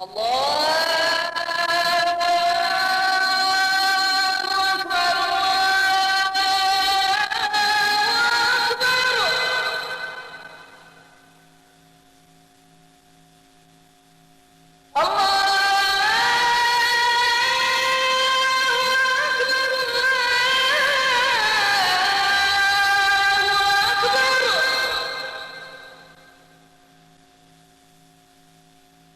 Allah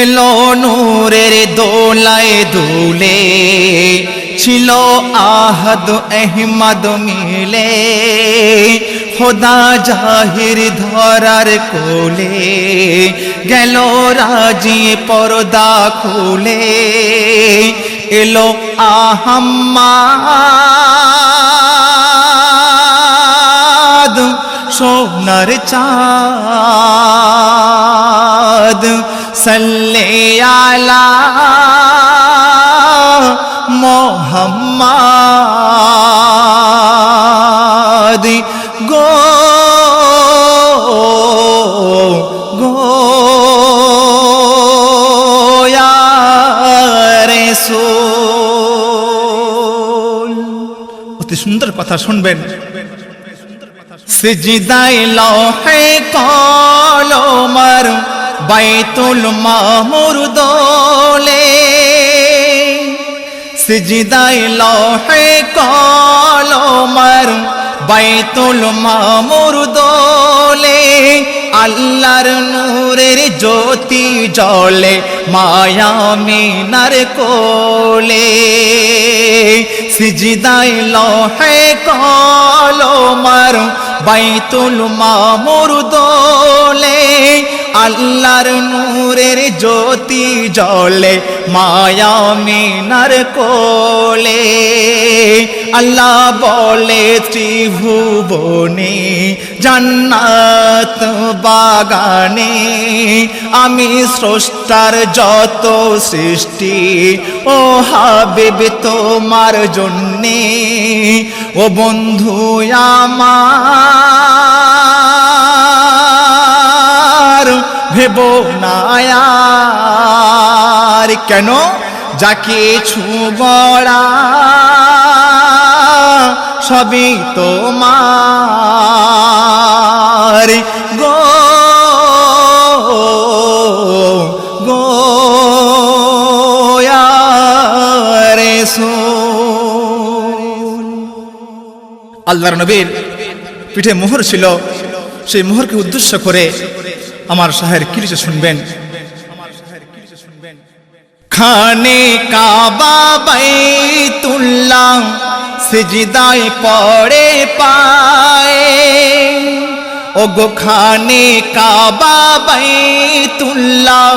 এলো নূরের দোলায় দুলে, ছিল আহদ আহমদ মিলে। খোদা জাহির ধরার কোলে গেল রাজি পর্দা খুলে। এলো আহাম্মাদ সোনার চাঁদ। সাল্লে আলা মোহাম্মদ। গো গো ইয়া রাসূল অতি সুন্দর কথা শুনবেন। সিজদায় লহে কলমর বাইতুল মামুর দোলে, সিজদায় লহে কলমর বাইতুল মামুর দোলে, আল্লাহর নূরের জ্যোতি জলে মায়া মিনার কোলে। সিজদায় লহে কলমর বাইতুল মামুর দোলে আল্লাহর নূরের জ্যোতি জলে মায়া মিনার কোলে। আল্লাহ বলে, ত্রিভুবনে, জান্নাত বাগানে, আমি স্রষ্টার যত সৃষ্টি, ও হাবিব তোমার জন্যে। ও বন্ধু আমার ভেব নায়ার কেন? যাকে ছুবড়া সবই তোমার। গো গো রাসূল আল্লাহর নবীর পিঠে মোহর ছিল, সেই মোহরকে উদ্দেশ্য করে আমার শাহের কিলিশে শুনবেন? খানে কাবা বাইতুল্লাহ সিজদায় পড়ে পায়ে। ও গো খানে কাবা বাইতুল্লাহ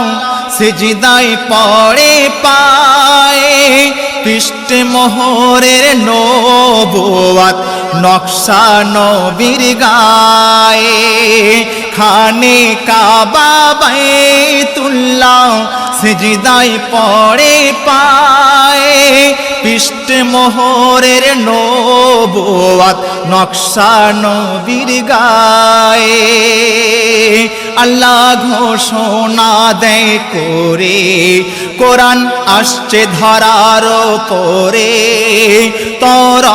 সিজদায় পড়ে পায়ে। পৃষ্ঠে মোহরের নবুয়াত নকশা নবীর গায়ে, খানে কাবা বাইতুল্লাহ সিজদায় পড়ে পায়ে। পৃষ্ঠে মোহরের নবুয়াত নকশা নবীর গায়ে। আল্লাহ ঘোষণা দেয় করে, কোরআন আসছে ধরার পরে তরত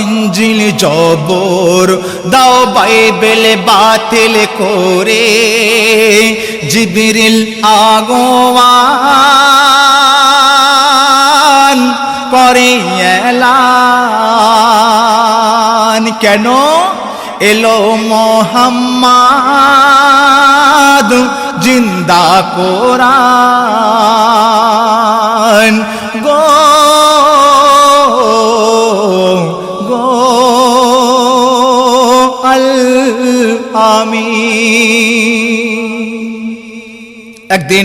ইঞ্জিল জবর, দাও বাইবেল বাতিল করে, জিবিরিল আগোয়ান করে এলান কেন? এলো মোহাম্মদ জিন্দা কোরআন। গো আমিন একদিন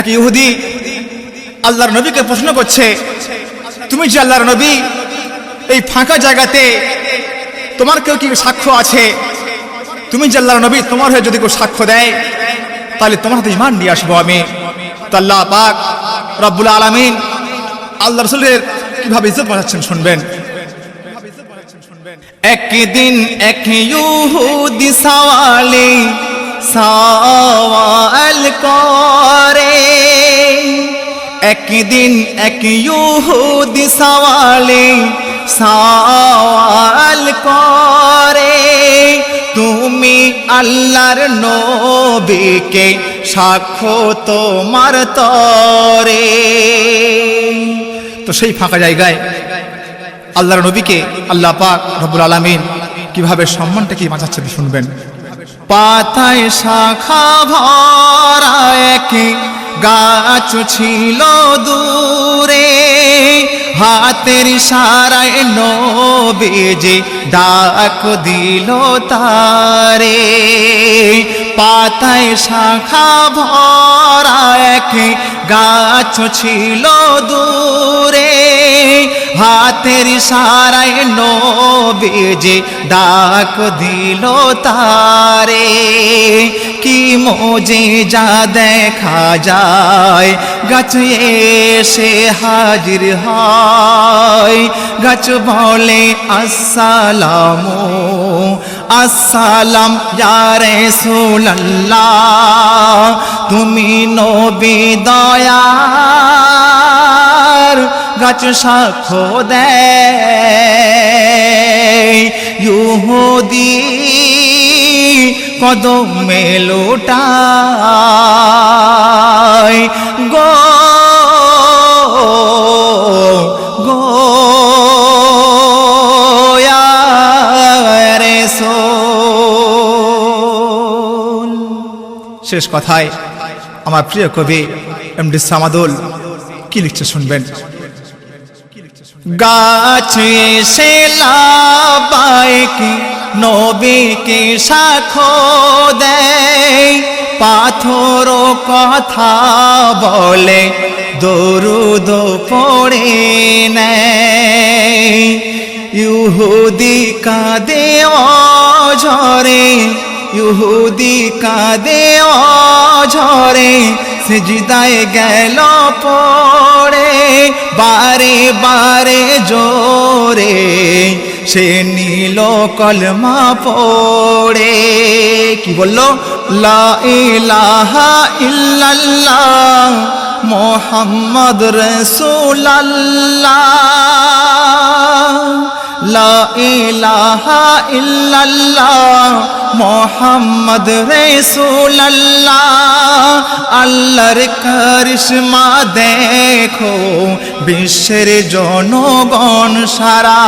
এক ইহুদি আল্লাহর নবীকে প্রশ্ন করছে, তুমি যে আল্লাহর নবী, এই ফাঁকা জায়গাতে তোমার কেউ কি সাক্ষ্য আছে? তুমি যে আল্লাহর নবী, তোমার হয়ে যদি কেউ সাক্ষ্য দেয়, তাহলে তোমার হাতে ইমান নিয়ে আসব আমি। তো আল্লাহ পাক রব্বুল আলমিন আল্লাহ রসুলের কীভাবে ইজ্জত বাঁচাচ্ছেন শুনবেন। একদিন এক ইহুদি সওয়ালে সওয়াল করে। একদিন এক ইহুদি সওয়ালে সওয়াল করে। তুমি আল্লাহর নবীকে সাক্ষ্য তোমার তরে। তো সেই ফাঁকা জায়গায় আল্লাহর নবীকে আল্লাহ পাক রব্বুল আলামিন কীভাবে সম্মানটা কি বাঁচাচ্ছেন শুনবেন। পাতায় শাখা ভরা এক গাছ ছিল দূরে, হাতের সারায় নবীজি ডাক দিল তারে। পাতায় শাখা ভরা এক গাছ ছিল দূরে হাতের সারায় নবীজি ডাক দিল তারে, কি মোজে যা দেখা যায়? গাছ এসে হাজির হয়। গাছ বলে, আসসালামু, আসসালাম ইয়ারে সুল্লাহ তুমি নবী দয়ার গাছ সাক্ষ্য দেয়। ইহুদি কদমে লোটায়। গো গো শেষ কথায়, আমার প্রিয় কবি এম ডি সামাদুল কি লিখছে শুনবেন? গাছ এসে লাবাইকে নবীকে সাক্ষ্য দেয়? পাথর কথা বলে দরুদ পড়ে নেয়। ইহুদি কাঁদে অঝরে, ইহুদি কাঁদে অঝরে, সেজদায় গেল পড়ে বারে জোরে সে নীল কলমা পড়ে। কি বলল? লা ইলাহা ইল্লাল্লাহ মোহাম্মদ রসুলাল্লাহ। লা ইলাহা ইল্লাল্লাহ মোহাম্মদ রসুলাল্লাহ, আল্লাহর করিশ্মা দেখো, বিশ্বের জনগণ সারা।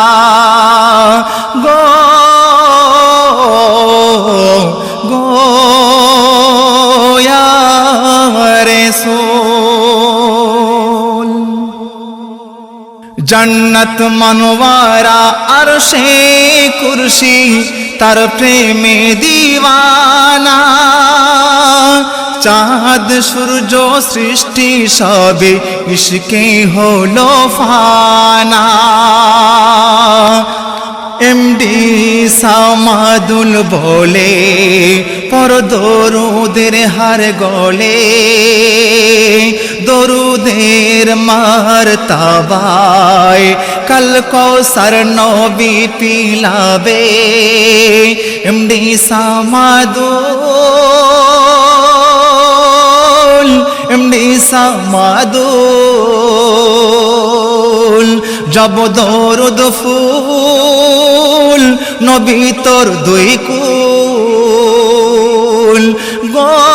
গো গো রেসুল। জন্নত মনওয়ারা আর সে কুরসি তার প্রেমে দিওয়ানা। চাঁদ সূর্য সৃষ্টি সবে ইশকে হলো ফানা। এমডি সামাদুল বলে, পর দরুদের হার গলে, দরুদের মার তাবায়, কাল কৌসার নবী পিলাবে এমডি সামাদুল এমডি সামাদুল। জব দরুদ ফুল নবী তোর দুই কুল। গো